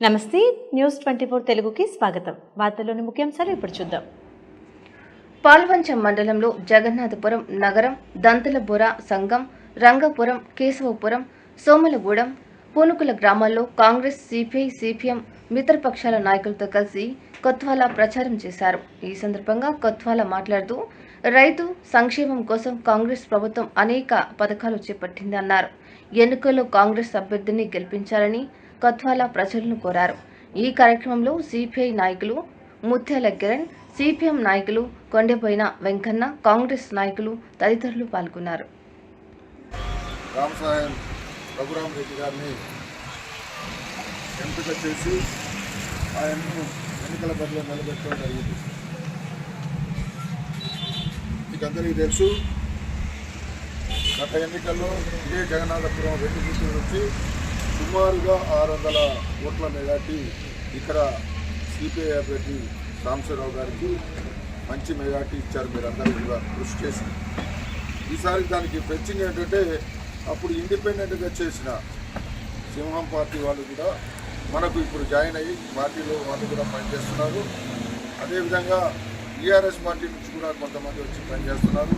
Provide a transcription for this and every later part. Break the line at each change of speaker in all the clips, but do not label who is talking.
నమస్తే news twenty four తెలుగుకి స్వాగతం. వార్తల్లోని ముఖ్యాంశాలు ఇప్పుడు చూద్దాం.
పాల్వంచ మండలంలో జగన్నాథపురం నగరం దంతలబుర సంఘం రంగపురం కేశవపురం సోమలగూడెం పూనుకుల గ్రామాల్లో కాంగ్రెస్ సిపిఐ సిపిఎం మిత్రపక్షాల నాయకులతో కలిసి కొత్వాల ప్రచారం చేశారు. ఈ సందర్భంగా కొత్వాల మాట్లాడుతూ రైతు సంక్షేమం కోసం కాంగ్రెస్ ప్రభుత్వం అనేక పథకాలు చేపట్టిందన్నారు. ఎన్నికల్లో కాంగ్రెస్ అభ్యర్థిని గెలిపించాలని కొత్వాల ప్రజలను కోరారు. ఈ కార్యక్రమంలో సిపిఐ నాయకులు ముత్యాల కిరణ్ సిపిఎం నాయకులు కొండెపోయిన వెంకన్న కాంగ్రెస్ నాయకులు తదితరులు పాల్గొన్నారు.
రామసాయం రఘురామ్ రెడ్డి గారిని ఎంపిక చేసి ఆయన్ను ఎన్నికల బరిలో నిలబెట్టడం జరిగింది. మీకు అందరికీ తెలుసు గత ఎన్నికల్లో ఇదే జగన్నాథపురం రెండు గుర్తుల నుంచి సుమారుగా ఆరు వందల ఓట్ల మెజార్టీ ఇక్కడ సిపిఐ అభ్యర్థి రామశివరావు గారికి మంచి మెజార్టీ ఇచ్చారు మీరందరూ కూడా కృషి చేసి. ఈసారి దానికి ఫెచ్చింగ్ ఏంటంటే అప్పుడు ఇండిపెండెంట్గా చేసిన సింహం పార్టీ వాళ్ళు కూడా మనకు ఇప్పుడు జాయిన్ అయ్యి పార్టీలో వాళ్ళు కూడా పనిచేస్తున్నారు. అదేవిధంగా టీఆర్ఎస్ పార్టీ నుంచి కూడా కొంతమంది వచ్చి పనిచేస్తున్నారు.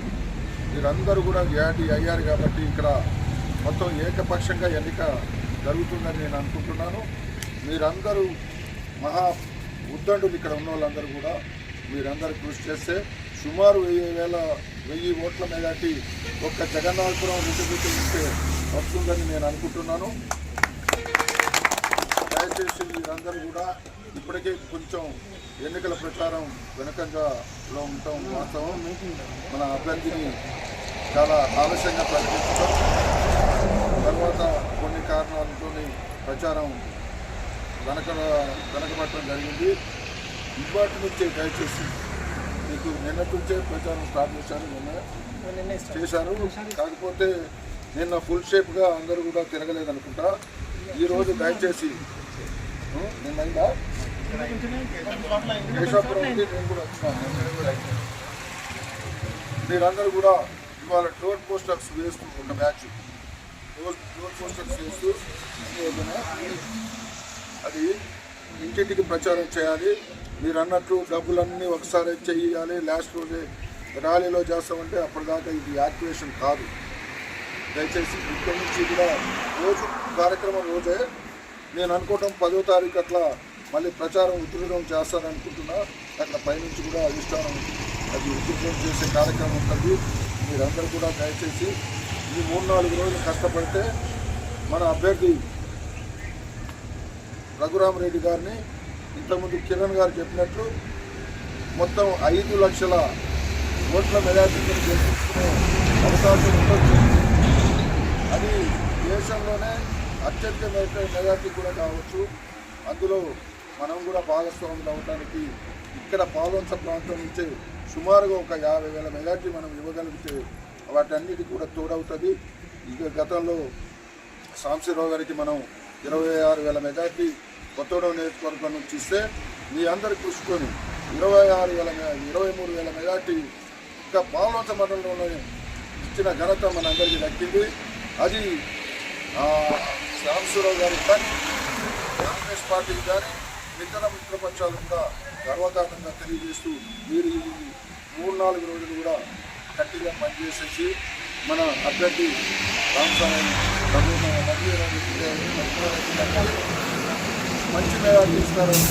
మీరందరూ కూడా గ్యారంటీ అయ్యారు కాబట్టి ఇక్కడ మొత్తం ఏకపక్షంగా ఎన్నిక జరుగుతుందని నేను అనుకుంటున్నాను. మీరందరూ మహా ఉద్దండులు ఇక్కడ ఉన్న వాళ్ళందరూ కూడా మీరందరూ కృషి చేస్తే సుమారు వెయ్యి వేల వెయ్యి ఓట్ల మెజార్టీ ఒక్క జగన్నాథపురం రెండు ఇస్తే వస్తుందని నేను అనుకుంటున్నాను. దయచేసి మీరందరూ కూడా ఇప్పటికే కొంచెం ఎన్నికల ప్రచారం వెనకంజలో ఉంటాం వాస్తవం మన అభ్యర్థిని చాలా ఆలస్యంగా ప్రకటించడం తర్వాత కొన్ని కారణాలతో ప్రచారం వెనక వెనకబట్టడం జరిగింది. ఇవాటి నుంచే దయచేసి మీకు నిన్నటి నుంచే ప్రచారం స్టార్ట్ చేశారు నిన్న చేశారు. కాకపోతే నిన్న ఫుల్ షేప్గా అందరూ కూడా తిరగలేదనుకుంటా. ఈరోజు దయచేసి ఉం, నిన్న అయిందా కేశవపురం నుండి నేను కూడా వచ్చినాను మీరందరూ కూడా ఇవాళ డోర్ పోస్టర్స్ ఒక మ్యాచ్. డోర్ అది ఇంటింటికి ప్రచారం చేయాలి. మీరు అన్నట్లు డబ్బులన్నీ ఒకసారి చేయాలి. లాస్ట్ రోజే ర్యాలీలో చేస్తామంటే అప్పటిదాకా ఇది యాక్టివేషన్ కాదు. దయచేసి ఇక్కడి నుంచి కూడా రోజు కార్యక్రమం రోజే. నేను అనుకోవటం పదో తారీఖు అట్లా మళ్ళీ ప్రచారం ఉధృతం చేస్తారనుకుంటున్నా. అట్లా పైనుంచి కూడా అధిష్టానం అది ఉధృతం చేసే కార్యక్రమం ఉంటుంది. మీరందరూ కూడా దయచేసి ఈ మూడు నాలుగు రోజులు కష్టపడితే మన అభ్యర్థి రఘురామరెడ్డి గారిని ఇంతకుముందు కిరణ్ గారు చెప్పినట్లు మొత్తం ఐదు లక్షల ఓట్ల మెజార్టీ గెలిపించుకునే అవకాశం ఉండొచ్చు. అది దేశంలోనే అత్యంత మెజార్టీ కూడా కావచ్చు. అందులో మనం కూడా భాగస్వాములు అవడానికి ఇక్కడ పాల్వంచ ప్రాంతం నుంచే సుమారుగా ఒక యాభై వేల మెజార్టీ మనం ఇవ్వగలిగితే వాటన్నిటి కూడా తోడవుతుంది. ఇక గతంలో సాంశీరావు గారికి మనం ఇరవై ఆరు వేల మెజార్టీ కొత్తగూడెం నియోజకవర్గం నుంచి ఇస్తే మీ అందరు కృషికొని ఇరవై ఆరు వేల ఇరవై మూడు వేల మెజార్టీ ఇంకా పాల్వంచ మండలంలో ఇచ్చిన ఘనత మనందరికీ దక్కింది. అది సాంశీరావు సాంబశివరావు గారికి కానీ కాంగ్రెస్ పార్టీకి కానీ మిగతా మిత్రపక్షాలు కూడా గర్వకారణంగా తెలియజేస్తూ మీరు ఈ మూడు నాలుగు రోజులు కూడా గట్టిగా పనిచేసేసి మన అభ్యర్థి రామస్వామి మంచి మేళ తీస్తారని